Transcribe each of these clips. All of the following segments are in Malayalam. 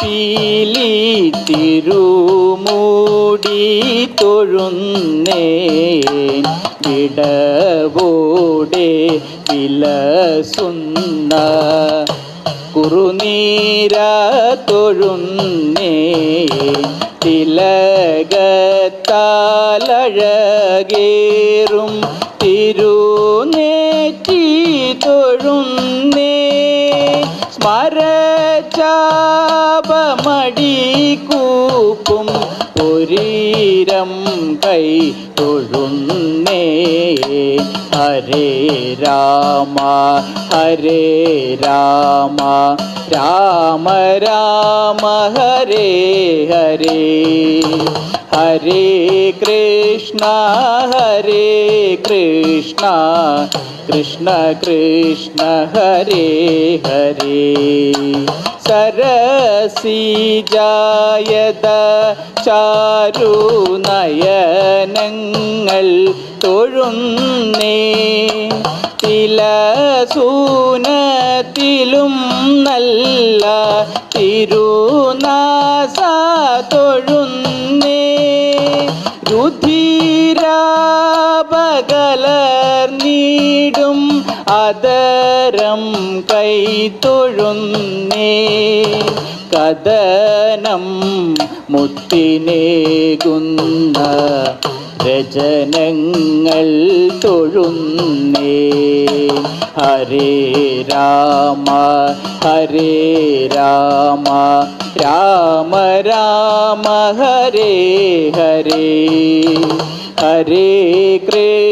പീലി തിരുമൂടി തൊഴുന്നേ വിടവോടെ വിലസുന്ന കുറുനീര തൊഴുന്നേ തിലകത്താലഴകേറും തിരുനേറ്റി തൊഴുന്നേ കൂപ്പും ഒരീരം കൈ തൊഴുന്നേ. ഹരേ രാമ ഹരേ രാമ രാമ രാമ ഹരേ ഹരേ. ഹരേ കൃഷ്ണ ഹരേ കൃഷ്ണ കൃഷ്ണ കൃഷ്ണ ഹരേ ഹരേ. സരസിജായത ചാരു നയനങ്ങൾ തൊഴുന്നേ. തിലസൂനത്തിലും നല്ല തിരുനാസ തൊഴുന്നേ. രുധിരാപകലർന്നീടും അതരം കൈ തൊഴുന്നേ കഥനം മുത്തിനേകുന്ന രചനങ്ങൾ തൊഴുന്നേ. ഹരേ രാമ ഹരേ രാമ രാമ രാമ ഹരേ ഹരേ. ഹരേ കൃഷ്ണ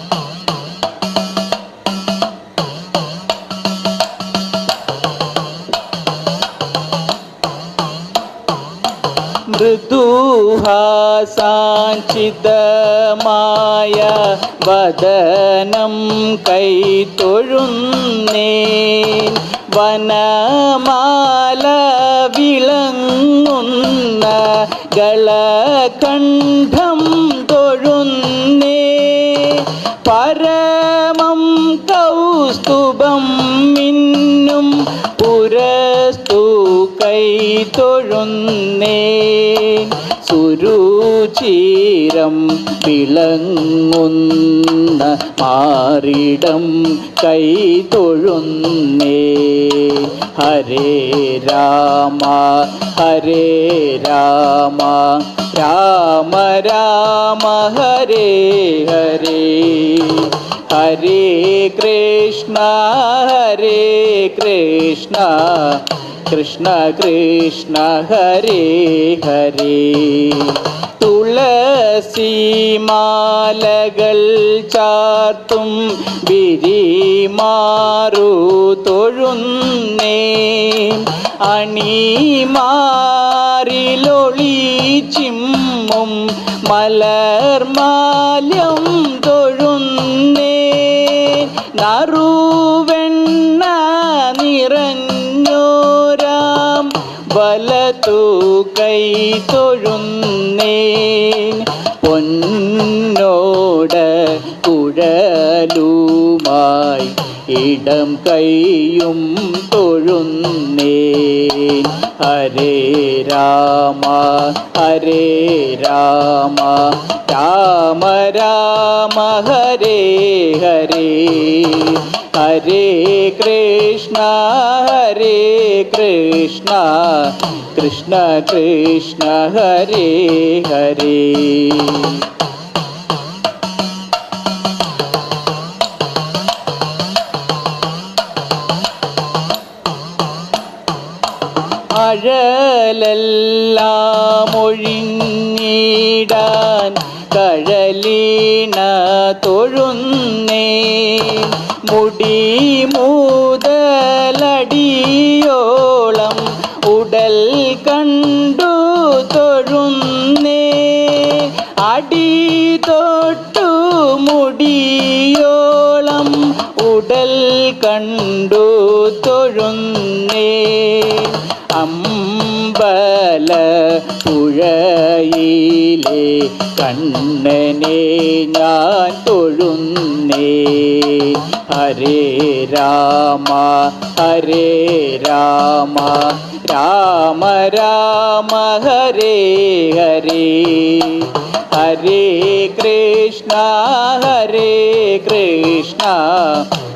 മൃദുഹാസാഞ്ചിതമായ വദനം കൈ തൊഴുന്നേ വനമാല വിളങ്ങുന്ന ഗളകണ്ഠം തൊഴുന്നേ. സുരുചീരം വിളങ്ങുന്ന മാറിടം കൈ തൊഴുന്നേ. ഹരേ രാമ ഹരേ രാമ രാമ രാമ ഹരേ ഹരേ. ഹരേ കൃഷ്ണ ഹരേ കൃഷ്ണ കൃഷ്ണ കൃഷ്ണ ഹരേ ഹരേ. തുളസിമാലകൾ ചാർത്തും ബിരിമാറു തൊഴുന്നേ. അണിമാറിലൊളി ചിമ്മും മലർമാല്യം തൊഴുന്നേ. നറുവെണ്ണ വലതു കൈ തൊഴുന്നേ പൊന്നോട് കുഴലുമായി ഇടം കൈയും തൊഴുന്നേ ഹരേ രാമ ഹരേ രാമ രാമ രാമ ഹരേ ഹരേ. हरे कृष्ण हरे कृष्ण कृष्ण कृष्ण हरे हरे। अजल മുടി മുതലടിയോളം ഉടൽ കണ്ടു തൊഴുന്നേ. അടി തൊട്ടു മുടിയോളം ഉടൽ കണ്ടു തൊഴുന്നേ. അമ്പല പുഴയിലെ കണ്ണനെ ഞാൻ തൊഴുന്നേ. ഹരേ രാമ ഹരേ രാമ. രാമ രാമ ഹരേ ഹരേ. ഹരേ കൃഷ്ണ ഹരേ കൃഷ്ണ.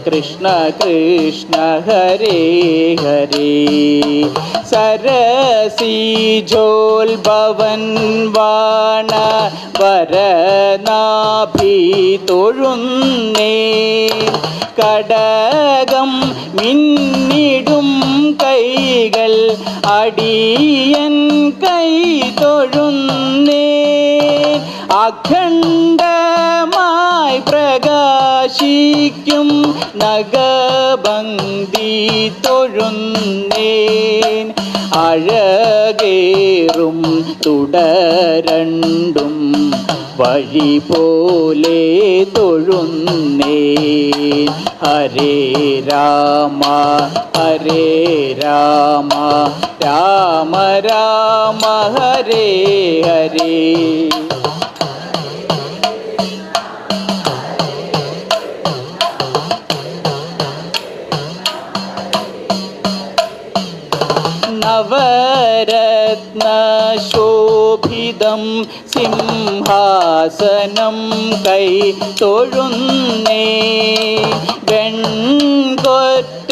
കൃഷ്ണ കൃഷ്ണ ഹരേ ഹരേ. സരസിജോത്ഭവൻ വാണ വരനാഭി തൊഴുന്നേ. കടകം മിന്നിടും കൈകൾ അടിയൻ കൈ തൊഴുന്നേ. അഖണ്ഡമായി പ്രകാശിക്കും നഗബന്തി തൊഴുന്നേൻ. അഴകേറും തുടരണ്ടും വഴി പോലെ തൊഴുന്നേ. ഹരേ രാമ ഹരേ രാമ രാമ രാമ ഹരേ ഹരേ. നവരത്നശോഭിതം സിംഹാസനം കൈ തൊഴുന്നേ. വെൺകൊറ്റ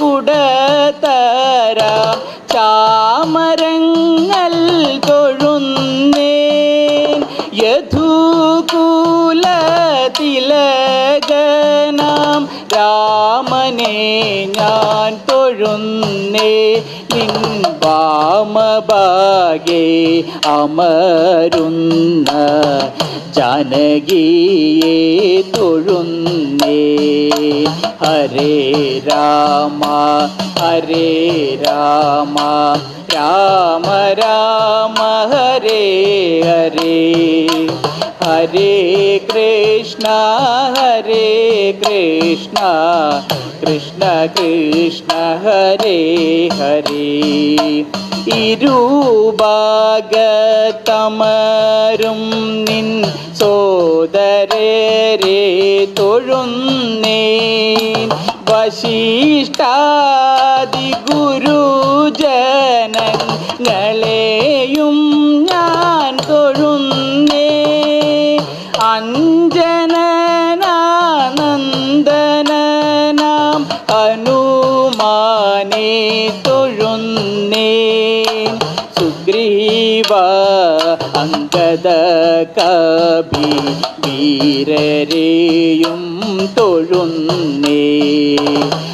കുടതര ചാമരങ്ങൾ തൊഴുന്നേ രാമനെ ഞാൻ തൊഴുന്നേ നിൻ വാമഭാഗേ അമരുന്ന ജാനകിയെ തൊഴുന്നേ. ഹരേ രാമ ഹരേ രാമ രാമ രാമ ഹരേ ഹരേ. ഹരേ കൃഷ്ണ ഹരേ കൃഷ്ണ കൃഷ്ണ കൃഷ്ണ ഹരേ ഹരേ. ഇരുഭാഗത്തമരും നിൻ സോദരരെ തൊഴുന്നേ വശിഷ്ടാദി ഗുരുജനങ്ങളെയും അഞ്ജനനന്ദനാം ഹനുമാനെ തൊഴുന്നേ സുഗ്രീവ അങ്കദ കവി വീരരെയും തൊഴുന്നേ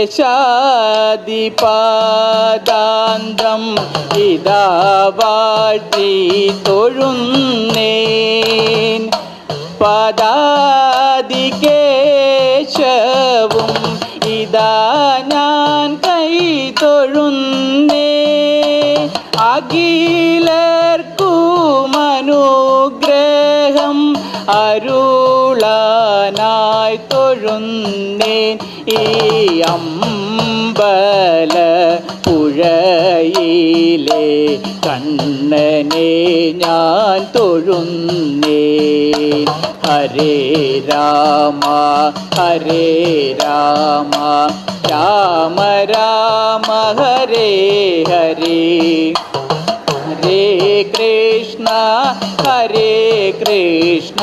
കേശാദിപാദാന്തം ഇതാ വാഴ്ത്തി തൊഴുന്നേൻ. പദാദികേശവും ഇതാ ഞാൻ കൈ തൊഴുന്നേ അഖിലർക്കു അനുഗ്രഹം അരുളാനായി തൊഴുന്നേൻ ഈ അമ്പല പുഴയിലെ കണ്ണനെ ഞാൻ തൊഴുന്നേ ഹരേ രാമ ഹരേ രാമ രാമ രാമ ഹരേ ഹരേ. ഹരേ കൃഷ്ണ ഹരേ കൃഷ്ണ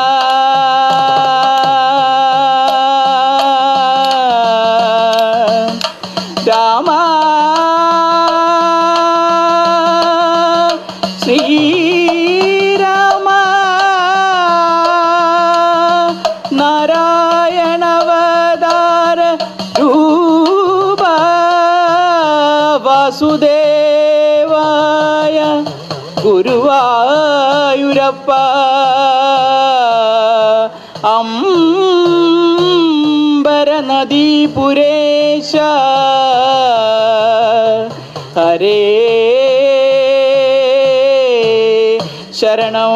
വാസുദേവായ ഗുരുവായൂരപ്പ. അംബരനദീപുരേശ. ഹരേ ശരണോ.